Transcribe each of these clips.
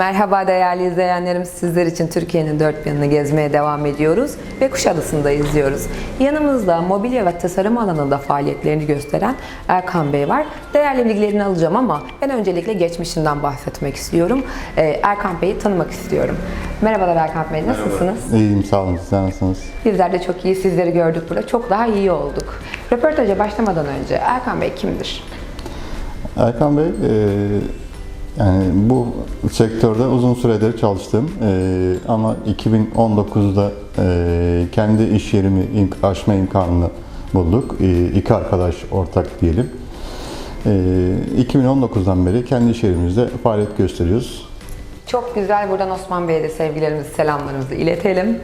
Merhaba değerli izleyenlerimiz. Sizler için Türkiye'nin dört yanını gezmeye devam ediyoruz ve Kuşadası'nda izliyoruz. Yanımızda mobilya ve tasarım alanında faaliyetlerini gösteren Erkan Bey var. Değerli bilgilerini alacağım ama ben öncelikle geçmişinden bahsetmek istiyorum. Ee, Erkan Bey'i tanımak istiyorum. Merhabalar Erkan Bey, nasılsınız? İyiyim sağ olun. Sizler nasılsınız? Bizler de çok iyi, sizleri gördük burada. Çok daha iyi olduk. Röportaja başlamadan önce Erkan Bey kimdir? Erkan Bey, e, yani bu sektörde uzun süredir çalıştım. E, ama 2019'da e, kendi iş yerimi imk- açma imkanını bulduk. E, iki arkadaş ortak diyelim. E, 2019'dan beri kendi iş yerimizde faaliyet gösteriyoruz. Çok güzel. Buradan Osman Bey'e de sevgilerimizi, selamlarımızı iletelim.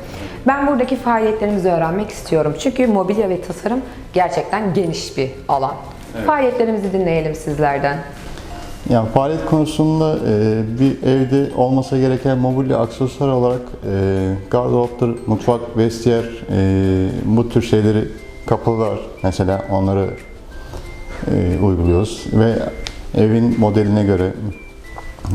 Ben buradaki faaliyetlerimizi öğrenmek istiyorum. Çünkü mobilya ve tasarım gerçekten geniş bir alan. Faaliyetlerimizi dinleyelim sizlerden. Yani faaliyet konusunda e, bir evde olmasa gereken mobilya aksesuar olarak e, gardıroptur, mutfak, vestiyer e, bu tür şeyleri kapılar mesela onları e, uyguluyoruz ve evin modeline göre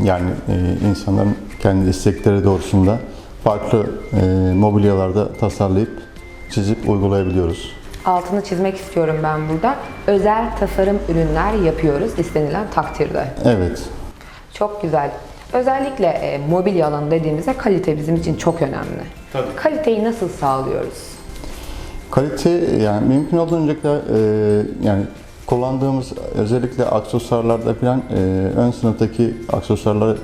yani e, insanların kendi istekleri doğrusunda farklı e, mobilyalarda tasarlayıp çizip uygulayabiliyoruz. Altını çizmek istiyorum ben burada. Özel tasarım ürünler yapıyoruz istenilen takdirde. Evet. Çok güzel. Özellikle e, mobilya alanı dediğimizde kalite bizim için çok önemli. Tabii. Kaliteyi nasıl sağlıyoruz? Kalite yani mümkün olduğunca da, e, yani kullandığımız özellikle aksesuarlarda falan e, ön sınıftaki aksesuarları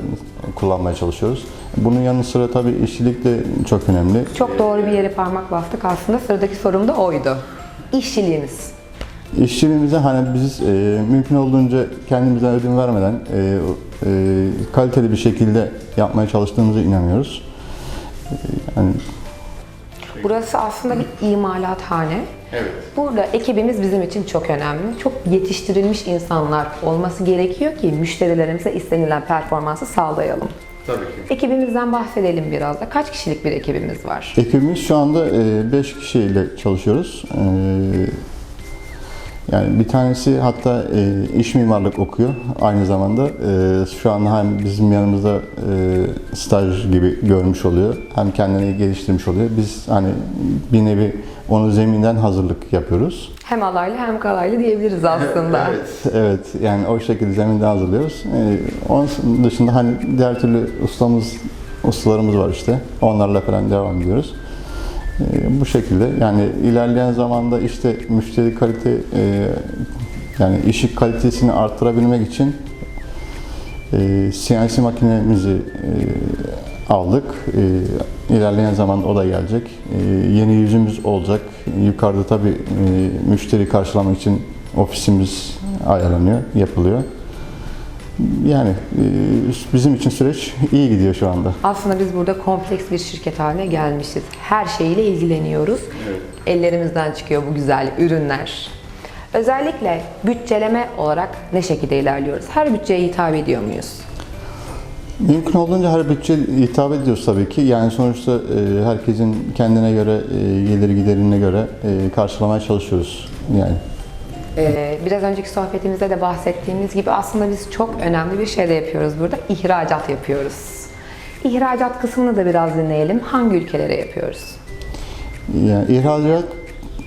kullanmaya çalışıyoruz. Bunun yanı sıra tabii işçilik de çok önemli. Çok doğru bir yere parmak bastık aslında. Sıradaki sorum da oydu. İşçiliğimiz. İşçiliğimize hani biz e, mümkün olduğunca kendimizden ödün vermeden e, e, kaliteli bir şekilde yapmaya çalıştığımıza inanıyoruz. E, yani Burası aslında bir imalathane. Evet. Burada ekibimiz bizim için çok önemli. Çok yetiştirilmiş insanlar olması gerekiyor ki müşterilerimize istenilen performansı sağlayalım. Tabii ki. Ekibimizden bahsedelim biraz da. Kaç kişilik bir ekibimiz var? Ekibimiz şu anda 5 kişiyle çalışıyoruz. Yani bir tanesi hatta e, iş mimarlık okuyor aynı zamanda. E, şu an hem bizim yanımızda e, staj gibi görmüş oluyor. Hem kendini geliştirmiş oluyor. Biz hani bir nevi onu zeminden hazırlık yapıyoruz. Hem alaylı hem kalaylı diyebiliriz aslında. Evet yani o şekilde zeminden hazırlıyoruz. E, onun dışında hani diğer türlü ustamız, ustalarımız var işte. Onlarla falan devam ediyoruz. E, bu şekilde yani ilerleyen zamanda işte müşteri kalite e, yani işi kalitesini arttırabilmek için e, CNC makinemizi e, aldık. E, ilerleyen zaman o da gelecek. E, yeni yüzümüz olacak. Yukarıda tabii e, müşteri karşılamak için ofisimiz ayarlanıyor, yapılıyor. Yani e, bizim için süreç iyi gidiyor şu anda. Aslında biz burada kompleks bir şirket haline gelmişiz. Her şeyle ilgileniyoruz. Ellerimizden çıkıyor bu güzel ürünler. Özellikle bütçeleme olarak ne şekilde ilerliyoruz? Her bütçeye hitap ediyor muyuz? Mümkün olduğunca her bütçe hitap ediyoruz tabii ki. Yani sonuçta e, herkesin kendine göre, e, gelir giderine göre karşılamaya çalışıyoruz. Yani Ee, biraz önceki sohbetimizde de bahsettiğimiz gibi aslında biz çok önemli bir şey de yapıyoruz burada. İhracat yapıyoruz. İhracat kısmını da biraz dinleyelim. Hangi ülkelere yapıyoruz? Yani ihracat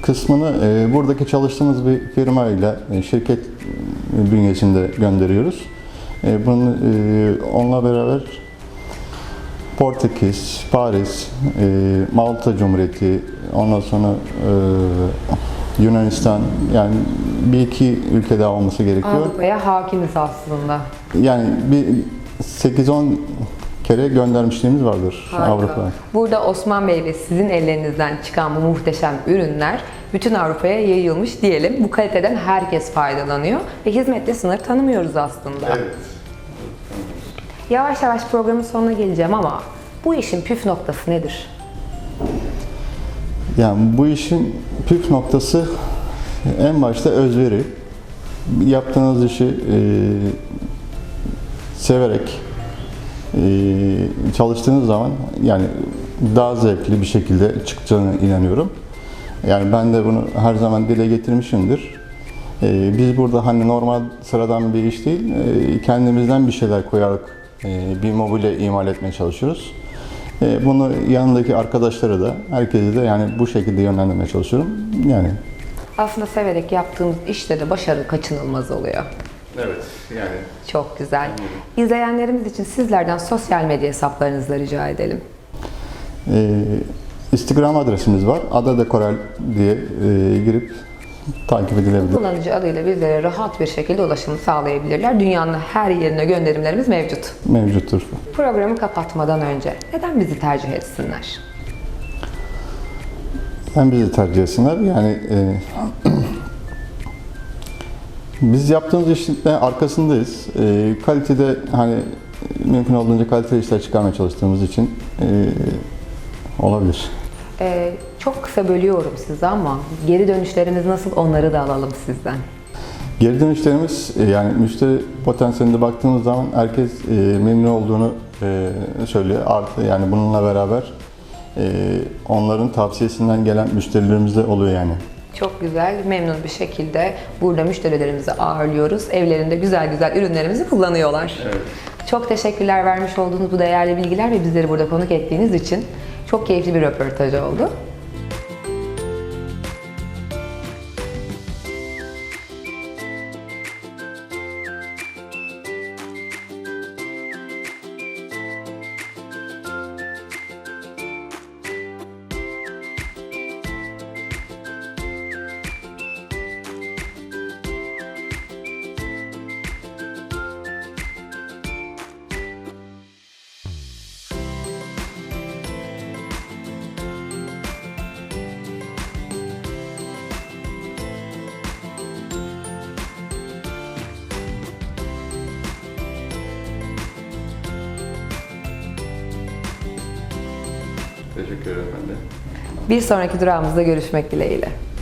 kısmını e, buradaki çalıştığımız bir firmayla e, şirket e, bünyesinde gönderiyoruz. E, bunu e, onunla beraber Portekiz, Paris, e, Malta Cumhuriyeti, ondan sonra e, Yunanistan yani bir iki ülke daha olması gerekiyor. Avrupa'ya hakimiz aslında. Yani bir 8-10 kere göndermişliğimiz vardır Harika. Avrupa'ya. Burada Osman Bey ve sizin ellerinizden çıkan bu muhteşem ürünler bütün Avrupa'ya yayılmış diyelim. Bu kaliteden herkes faydalanıyor ve hizmette sınır tanımıyoruz aslında. Yavaş yavaş programın sonuna geleceğim ama bu işin püf noktası nedir? Yani bu işin püf noktası en başta özveri. Yaptığınız işi e, severek e, çalıştığınız zaman yani daha zevkli bir şekilde çıkacağına inanıyorum. Yani ben de bunu her zaman dile getirmişimdir. E, biz burada hani normal sıradan bir iş değil, e, kendimizden bir şeyler koyarak e, bir mobilya imal etmeye çalışıyoruz. E, Bunu yanındaki arkadaşları da, herkesi de yani bu şekilde yönlendirmeye çalışıyorum. Yani Aslında severek yaptığımız işte de başarı kaçınılmaz oluyor. Evet, yani Çok güzel. İzleyenlerimiz için sizlerden sosyal medya hesaplarınızı rica edelim. Ee, Instagram adresimiz var. Ada Dekoral diye e, girip takip edilebilir. Kullanıcı adıyla bizlere rahat bir şekilde ulaşım sağlayabilirler. Dünyanın her yerine gönderimlerimiz mevcut. Mevcuttur. Programı kapatmadan önce neden bizi tercih etsinler? Hem bizi tercih etsinler. Yani e, biz yaptığımız işin de arkasındayız. E, kalitede hani mümkün olduğunca kaliteli işler çıkarmaya çalıştığımız için e, olabilir. Ee, çok kısa bölüyorum sizi ama geri dönüşleriniz nasıl onları da alalım sizden. Geri dönüşlerimiz e, yani müşteri potansiyeline baktığımız zaman herkes e, memnun olduğunu e, söylüyor. Artı yani bununla beraber e, onların tavsiyesinden gelen müşterilerimiz de oluyor yani. Çok güzel, memnun bir şekilde burada müşterilerimizi ağırlıyoruz. Evlerinde güzel güzel ürünlerimizi kullanıyorlar. Çok teşekkürler vermiş olduğunuz bu değerli bilgiler ve bizleri burada konuk ettiğiniz için. Çok keyifli bir röportaj oldu. Teşekkür ederim ben de. Bir sonraki durağımızda görüşmek dileğiyle.